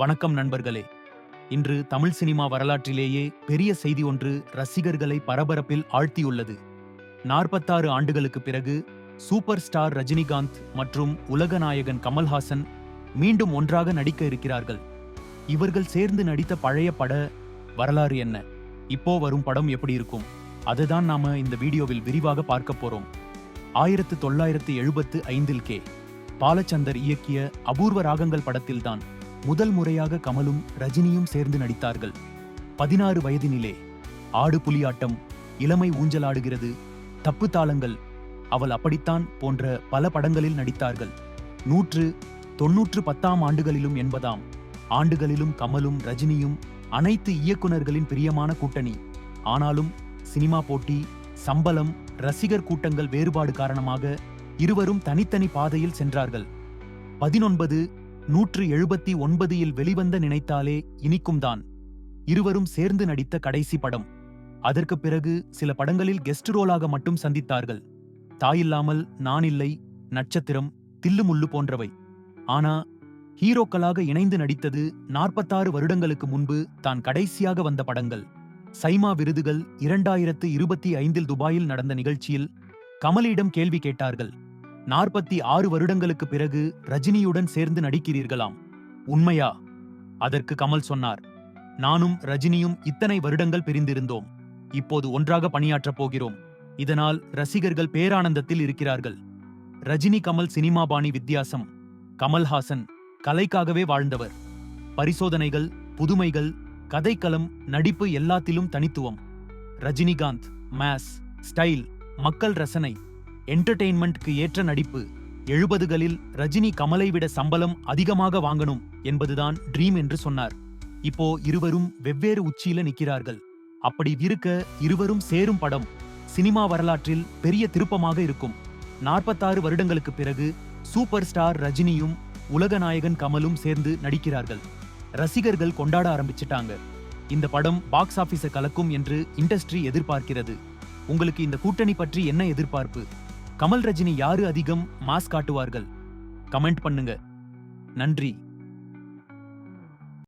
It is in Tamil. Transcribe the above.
வணக்கம் நண்பர்களே. இன்று தமிழ் சினிமா வரலாற்றிலேயே பெரிய செய்தி ஒன்று ரசிகர்களை பரபரப்பில் ஆழ்த்தியுள்ளது. நாற்பத்தாறு ஆண்டுகளுக்கு பிறகு சூப்பர் ஸ்டார் ரஜினிகாந்த் மற்றும் உலகநாயகன் கமல்ஹாசன் மீண்டும் ஒன்றாக நடிக்க இருக்கிறார்கள். இவர்கள் சேர்ந்து நடித்த பழைய பட வரலாறு என்ன? இப்போ வரும் படம் எப்படி இருக்கும்? அதுதான் நாம இந்த வீடியோவில் விரிவாக பார்க்க போறோம். ஆயிரத்து தொள்ளாயிரத்து எழுபத்து ஐந்தில் கே. பாலச்சந்தர் இயக்கிய அபூர்வ ராகங்கள் படத்தில்தான் முதல் முறையாக கமலும் ரஜினியும் சேர்ந்து நடித்தார்கள். பதினாறு வயதினிலே ஆடு புலியாட்டம் இளமை ஊஞ்சலாடுகிறது தப்பு தாளங்கள் அவள் அப்படித்தான் போன்ற பல படங்களில் நடித்தார்கள். நூற்று தொன்னூற்று பத்தாம் ஆண்டுகளிலும் என்பதாம் ஆண்டுகளிலும் கமலும் ரஜினியும் அனைத்து இயக்குனர்களின் பிரியமான கூட்டணி. ஆனாலும் சினிமா போட்டி சம்பளம் ரசிகர் கூட்டங்கள் வேறுபாடு காரணமாக இருவரும் தனித்தனி பாதையில் சென்றார்கள். பதினொன்பது நூற்று எழுபத்தி ஒன்பதில் வெளிவந்த நினைத்தாலே இனிக்கும்தான். இருவரும் சேர்ந்து நடித்த கடைசி படம். அதற்கு பிறகு சில படங்களில் கெஸ்ட் ரோலாக மட்டும் சந்தித்தார்கள். தாயில்லாமல் நான் இல்லை நட்சத்திரம் தில்லுமுள்ளு போன்றவை. ஆனா ஹீரோக்களாக இணைந்து நடித்தது நாற்பத்தாறு வருடங்களுக்கு முன்பு தான் கடைசியாக வந்த படங்கள். சைமா விருதுகள் இரண்டாயிரத்து இருபத்தி ஐந்தில் துபாயில் நடந்த நிகழ்ச்சியில் கமலிடம் கேள்வி கேட்டார்கள். நாற்பத்தி ஆறு வருடங்களுக்கு பிறகு ரஜினியுடன் சேர்ந்து நடிக்கிறீர்களாம். உண்மையா? அதற்கு கமல் சொன்னார். நானும் ரஜினியும் இத்தனை வருடங்கள் பிரிந்திருந்தோம். இப்போது ஒன்றாக பணியாற்றப் போகிறோம். இதனால் ரசிகர்கள் பேரானந்தத்தில் இருக்கிறார்கள். ரஜினி கமல் சினிமா பாணி வித்தியாசம். கமல்ஹாசன் கலைக்காகவே வாழ்ந்தவர். பரிசோதனைகள் புதுமைகள் கதைக்களம் நடிப்பு எல்லாத்திலும் தனித்துவம். ரஜினிகாந்த் மேஸ் ஸ்டைல் மக்கள் ரசனை. என்டர்டெயின்மெண்ட்க்கு ஏற்ற நடிப்பு. எழுபதுகளில் ரஜினி கமலை விட சம்பளம் அதிகமாக வாங்கணும் என்பதுதான் ட்ரீம் என்று சொன்னார். இப்போ இருவரும் வெவ்வேறு உச்சியில நிற்கிறார்கள் அப்படி இருக்க இருவரும் சேரும் படம் சினிமா வரலாற்றில் பெரிய திருப்பமாக இருக்கும். நாற்பத்தாறு வருடங்களுக்கு பிறகு சூப்பர் ஸ்டார் ரஜினியும் உலகநாயகன் கமலும் சேர்ந்து நடிக்கிறார்கள். ரசிகர்கள் கொண்டாட ஆரம்பிச்சிட்டாங்க. இந்த படம் பாக்ஸ் ஆபீஸை கலக்கும் என்று இண்டஸ்ட்ரி எதிர்பார்க்கிறது. உங்களுக்கு இந்த கூட்டணி பற்றி என்ன எதிர்பார்ப்பு? கமல் ரஜினி யாரு அதிகம் மாஸ் காட்டுவார்கள்? கமெண்ட் பண்ணுங்க. நன்றி.